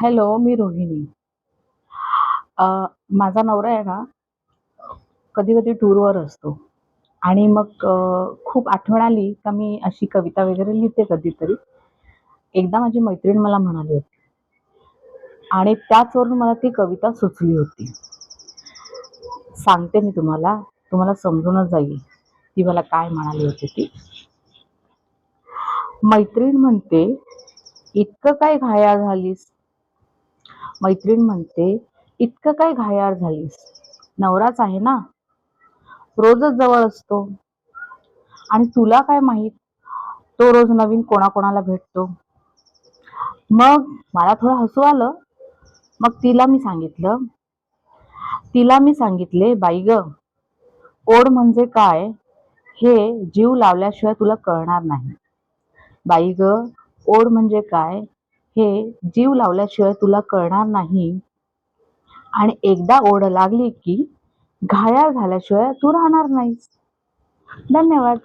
Hello, मी रोहिणी. माझा नवरा आहे ना, कधी-कधी टूरवर असतो आणि मग खूप आठवण आली का मी अशी कविता वगैरे लिहिते कधीतरी. एकदा माझी मैत्रीण मला म्हणाली होती आणि त्याचवरून मला ती कविता सुचली होती. सांगते मी तुम्हाला, तुम्हाला समजूनच जाईल, ती मला काय म्हणाली होती ती. मैत्रीण म्हणते, "इतकं काय घाया झालीस?" मैत्रीण म्हणते, "इतकं काय घायाळ झालीस? नवराच आहे ना, रोजच जवळ असतो आणि तुला काय माहीत तो रोज नवीन कोणाकोणाला भेटतो." मग मला थोडं हसू आलं. मग तिला मी सांगितलं तिला मी सांगितले, "बाई गं, ओढ म्हणजे काय हे जीव लावल्याशिवाय तुला कळणार नाही. बाई गं, ओढ म्हणजे काय हे जीव लावल्याशिवाय तुला कळणार नाही आणि एकदा ओढ लागली की घायाळ झाल्याशिवाय तू राहणार नाहीस." धन्यवाद.